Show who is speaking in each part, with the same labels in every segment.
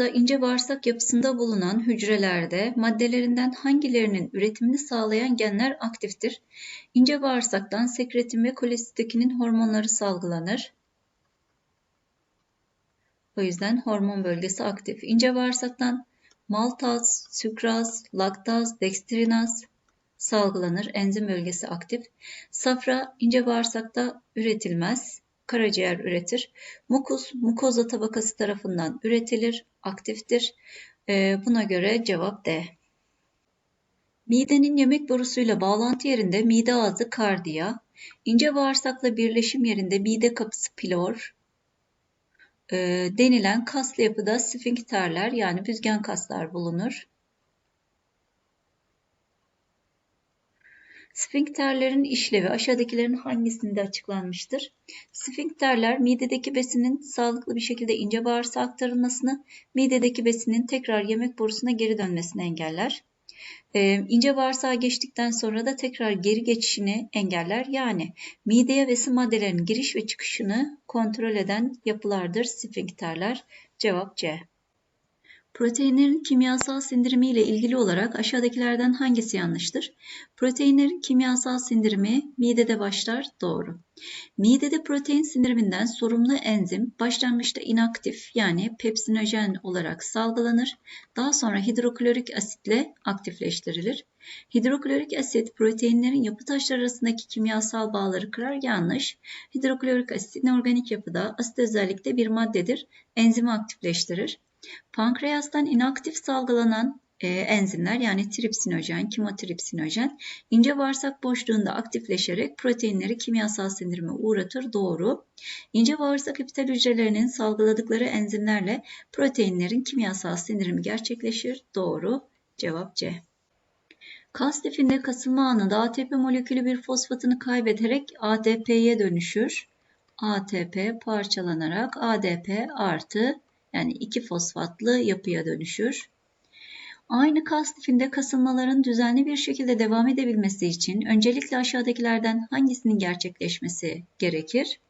Speaker 1: bağırsağında ince bağırsak yapısında bulunan hücrelerde maddelerinden hangilerinin üretimini sağlayan genler aktiftir? İnce bağırsaktan sekretin ve kolesistekinin hormonları salgılanır. O yüzden hormon bölgesi aktif. İnce bağırsaktan maltaz, sükraz, laktaz, dekstrinaz salgılanır. Enzim bölgesi aktif. Safra ince bağırsakta üretilmez karaciğer üretir. Mukus, mukoza tabakası tarafından üretilir, aktiftir. Ee, buna göre cevap D. Midenin yemek borusuyla bağlantı yerinde mide ağzı kardiya, ince bağırsakla birleşim yerinde mide kapısı pilor, e, denilen kaslı yapıda sfinkterler yani büzgen kaslar bulunur. Sfinkterlerin işlevi aşağıdakilerin hangisinde açıklanmıştır? Sfinkterler midedeki besinin sağlıklı bir şekilde ince bağırsağa aktarılmasını, midedeki besinin tekrar yemek borusuna geri dönmesini engeller. Ee, ince bağırsağa geçtikten sonra da tekrar geri geçişini engeller. Yani mideye besin maddelerinin giriş ve çıkışını kontrol eden yapılardır sfinkterler. Cevap C. Proteinlerin kimyasal sindirimi ile ilgili olarak aşağıdakilerden hangisi yanlıştır? Proteinlerin kimyasal sindirimi midede başlar, doğru. Midede protein sindiriminden sorumlu enzim başlangıçta inaktif yani pepsinojen olarak salgılanır. Daha sonra hidroklorik asitle aktifleştirilir. Hidroklorik asit proteinlerin yapı taşları arasındaki kimyasal bağları kırar yanlış. Hidroklorik asit inorganik yapıda asit özellikte bir maddedir. Enzimi aktifleştirir. Pankreastan inaktif salgılanan e, enzimler yani tripsinojen, kimotripsinojen ince bağırsak boşluğunda aktifleşerek proteinleri kimyasal sindirime uğratır. Doğru. İnce bağırsak epitel hücrelerinin salgıladıkları enzimlerle proteinlerin kimyasal sindirimi gerçekleşir. Doğru. Cevap C. Kas lifinde kasılma anında ATP molekülü bir fosfatını kaybederek ADP'ye dönüşür. ATP parçalanarak ADP artı yani iki fosfatlı yapıya dönüşür. Aynı kas lifinde kasılmaların düzenli bir şekilde devam edebilmesi için öncelikle aşağıdakilerden hangisinin gerçekleşmesi gerekir?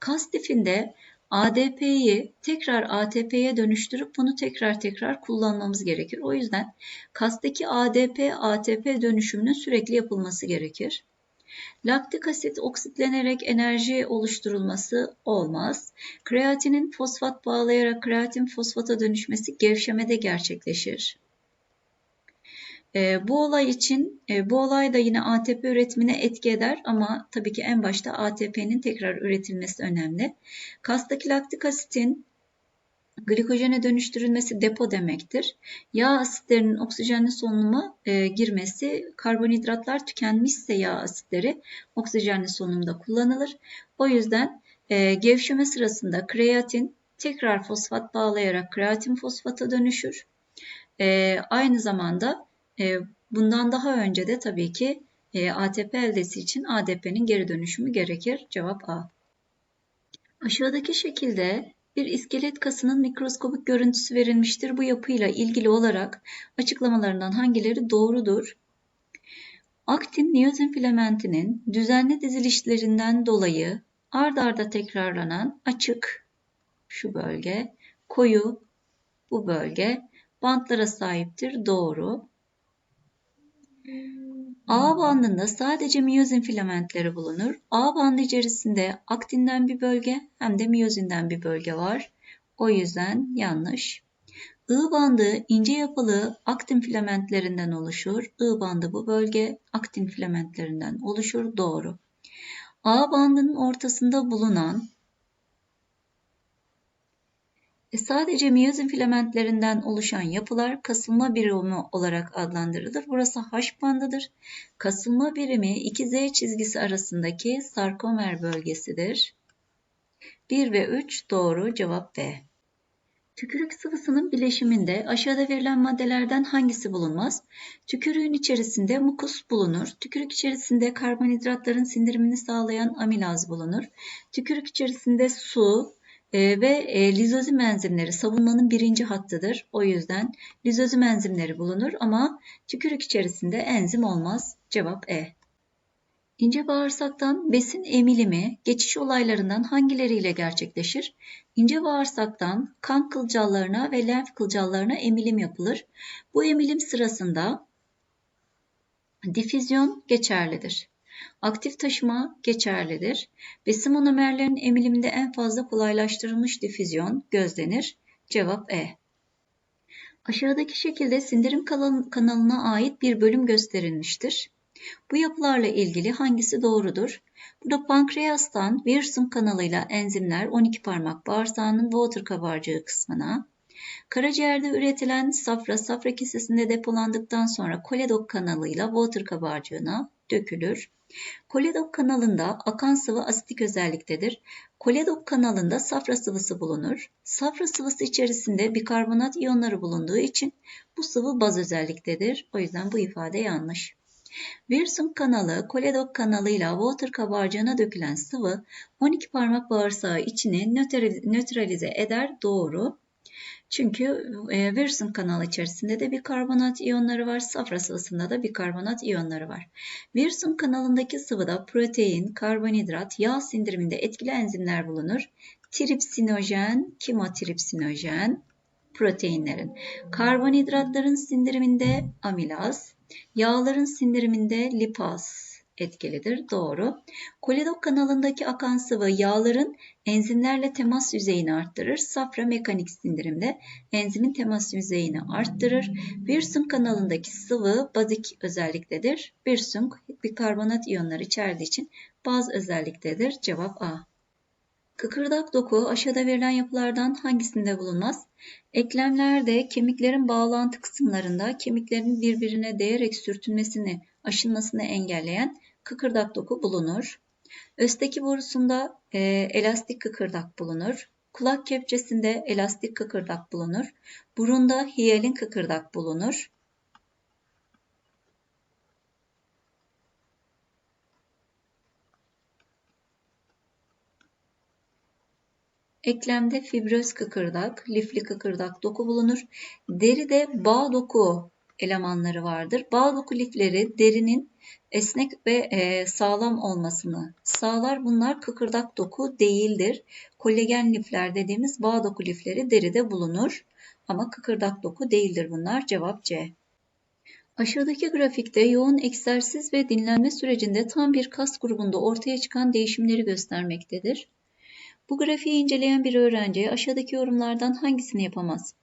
Speaker 1: Kas lifinde ADP'yi tekrar ATP'ye dönüştürüp bunu tekrar tekrar kullanmamız gerekir. O yüzden kastaki ADP-ATP dönüşümünün sürekli yapılması gerekir. Laktik asit oksitlenerek enerji oluşturulması olmaz. Kreatinin fosfat bağlayarak kreatin fosfata dönüşmesi gevşemede gerçekleşir. E, bu olay için e, bu olay da yine ATP üretimine etki eder ama tabii ki en başta ATP'nin tekrar üretilmesi önemli. Kastaki laktik asitin glikojene dönüştürülmesi depo demektir. Yağ asitlerinin oksijenli solunuma e, girmesi, karbonhidratlar tükenmişse yağ asitleri oksijenli solunumda kullanılır. O yüzden e, gevşeme sırasında kreatin tekrar fosfat bağlayarak kreatin fosfata dönüşür. E, aynı zamanda e, bundan daha önce de tabii ki e, ATP eldesi için ADP'nin geri dönüşümü gerekir. Cevap A. Aşağıdaki şekilde bir iskelet kasının mikroskobik görüntüsü verilmiştir. Bu yapıyla ilgili olarak açıklamalarından hangileri doğrudur? Aktin niyozin filamentinin düzenli dizilişlerinden dolayı ard arda tekrarlanan açık şu bölge, koyu bu bölge bantlara sahiptir. Doğru. A bandında sadece miyozin filamentleri bulunur. A bandı içerisinde aktinden bir bölge hem de miyozinden bir bölge var. O yüzden yanlış. I bandı ince yapılı aktin filamentlerinden oluşur. I bandı bu bölge aktin filamentlerinden oluşur. Doğru. A bandının ortasında bulunan e sadece miyozin filamentlerinden oluşan yapılar kasılma birimi olarak adlandırılır. Burası H bandıdır. Kasılma birimi iki Z çizgisi arasındaki sarkomer bölgesidir. 1 ve 3 doğru cevap B. Tükürük sıvısının bileşiminde aşağıda verilen maddelerden hangisi bulunmaz? Tükürüğün içerisinde mukus bulunur. Tükürük içerisinde karbonhidratların sindirimini sağlayan amilaz bulunur. Tükürük içerisinde su, e, ve e, lizozim enzimleri savunmanın birinci hattıdır. O yüzden lizozim enzimleri bulunur ama tükürük içerisinde enzim olmaz. Cevap E. İnce bağırsaktan besin emilimi geçiş olaylarından hangileriyle gerçekleşir? İnce bağırsaktan kan kılcallarına ve lenf kılcallarına emilim yapılır. Bu emilim sırasında difüzyon geçerlidir. Aktif taşıma geçerlidir. Besin monomerlerin emiliminde en fazla kolaylaştırılmış difüzyon gözlenir. Cevap E. Aşağıdaki şekilde sindirim kanalına ait bir bölüm gösterilmiştir. Bu yapılarla ilgili hangisi doğrudur? Burada pankreastan Wilson kanalıyla enzimler 12 parmak bağırsağının water kabarcığı kısmına, karaciğerde üretilen safra safra kesesinde depolandıktan sonra koledok kanalıyla water kabarcığına dökülür. Koledok kanalında akan sıvı asitik özelliktedir. Koledok kanalında safra sıvısı bulunur. Safra sıvısı içerisinde bikarbonat iyonları bulunduğu için bu sıvı baz özelliktedir. O yüzden bu ifade yanlış. Wilson kanalı, koledok kanalıyla water kabarcığına dökülen sıvı 12 parmak bağırsağı içini nötralize eder. Doğru. Çünkü e, Wilson kanalı içerisinde de bir karbonat iyonları var. Safra sıvısında da bir karbonat iyonları var. Wilson kanalındaki sıvıda protein, karbonhidrat, yağ sindiriminde etkili enzimler bulunur. Tripsinojen, kimotripsinojen proteinlerin. Karbonhidratların sindiriminde amilaz, yağların sindiriminde lipaz, etkilidir. Doğru. Koledok kanalındaki akan sıvı yağların enzimlerle temas yüzeyini arttırır. Safra mekanik sindirimde enzimin temas yüzeyini arttırır. Wilson kanalındaki sıvı bazik özelliktedir. Wilson bikarbonat iyonları içerdiği için baz özelliktedir. Cevap A. Kıkırdak doku aşağıda verilen yapılardan hangisinde bulunmaz? Eklemlerde kemiklerin bağlantı kısımlarında kemiklerin birbirine değerek sürtünmesini, aşınmasını engelleyen kıkırdak doku bulunur. Östeki borusunda e, elastik kıkırdak bulunur. Kulak kepçesinde elastik kıkırdak bulunur. Burunda hiyalin kıkırdak bulunur. Eklemde fibroz kıkırdak, lifli kıkırdak doku bulunur. Deride bağ doku elemanları vardır. Bağ doku lifleri derinin esnek ve e, sağlam olmasını sağlar. Bunlar kıkırdak doku değildir. Kolagen lifler dediğimiz bağ doku lifleri deride bulunur. Ama kıkırdak doku değildir bunlar. Cevap C. Aşağıdaki grafikte yoğun egzersiz ve dinlenme sürecinde tam bir kas grubunda ortaya çıkan değişimleri göstermektedir. Bu grafiği inceleyen bir öğrenci aşağıdaki yorumlardan hangisini yapamaz?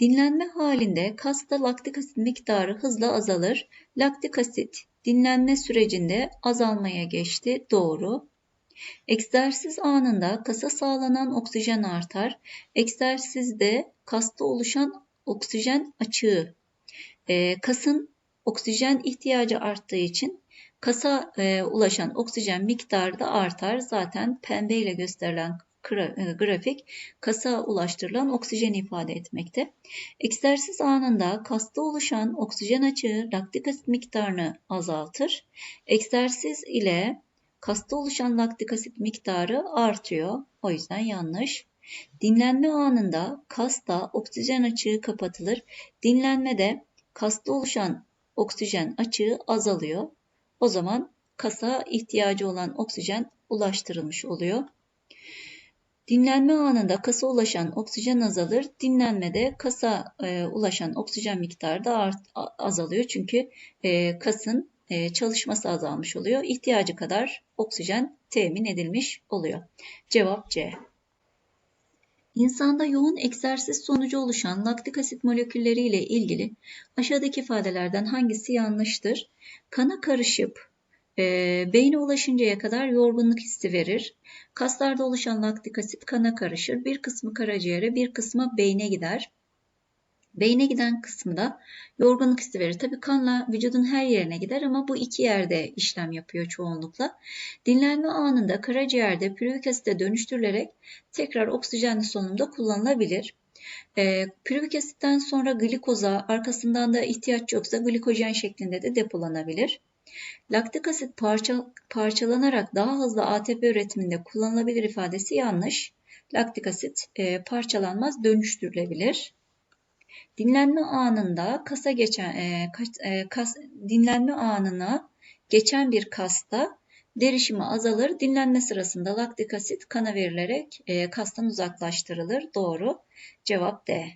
Speaker 1: Dinlenme halinde kasta laktik asit miktarı hızla azalır. Laktik asit dinlenme sürecinde azalmaya geçti. Doğru. Egzersiz anında kasa sağlanan oksijen artar. Egzersizde kasta oluşan oksijen açığı. E, kasın oksijen ihtiyacı arttığı için kasa e, ulaşan oksijen miktarı da artar. Zaten pembe ile gösterilen grafik kasa ulaştırılan oksijen ifade etmekte. Egzersiz anında kasta oluşan oksijen açığı laktik asit miktarını azaltır. Egzersiz ile kasta oluşan laktik asit miktarı artıyor. O yüzden yanlış. Dinlenme anında kasta oksijen açığı kapatılır. Dinlenmede kasta oluşan oksijen açığı azalıyor. O zaman kasa ihtiyacı olan oksijen ulaştırılmış oluyor. Dinlenme anında kasa ulaşan oksijen azalır. Dinlenmede kasa e, ulaşan oksijen miktarı da art, azalıyor. Çünkü e, kasın e, çalışması azalmış oluyor. İhtiyacı kadar oksijen temin edilmiş oluyor. Cevap C. İnsanda yoğun egzersiz sonucu oluşan laktik asit molekülleri ile ilgili aşağıdaki ifadelerden hangisi yanlıştır? Kana karışıp e, beyne ulaşıncaya kadar yorgunluk hissi verir. Kaslarda oluşan laktik asit kana karışır. Bir kısmı karaciğere, bir kısmı beyne gider. Beyne giden kısmı da yorgunluk hissi verir. Tabi kanla vücudun her yerine gider ama bu iki yerde işlem yapıyor çoğunlukla. Dinlenme anında karaciğerde pürüvik asite dönüştürülerek tekrar oksijenli solunumda kullanılabilir. E, pürüvik asitten sonra glikoza, arkasından da ihtiyaç yoksa glikojen şeklinde de depolanabilir. Laktik asit parça, parçalanarak daha hızlı ATP üretiminde kullanılabilir ifadesi yanlış. Laktik asit e, parçalanmaz, dönüştürülebilir. Dinlenme anında kasa geçen e, kas, e, kas, dinlenme anına geçen bir kasta Derişimi azalır. Dinlenme sırasında laktik asit kana verilerek e, kastan uzaklaştırılır. Doğru. Cevap D.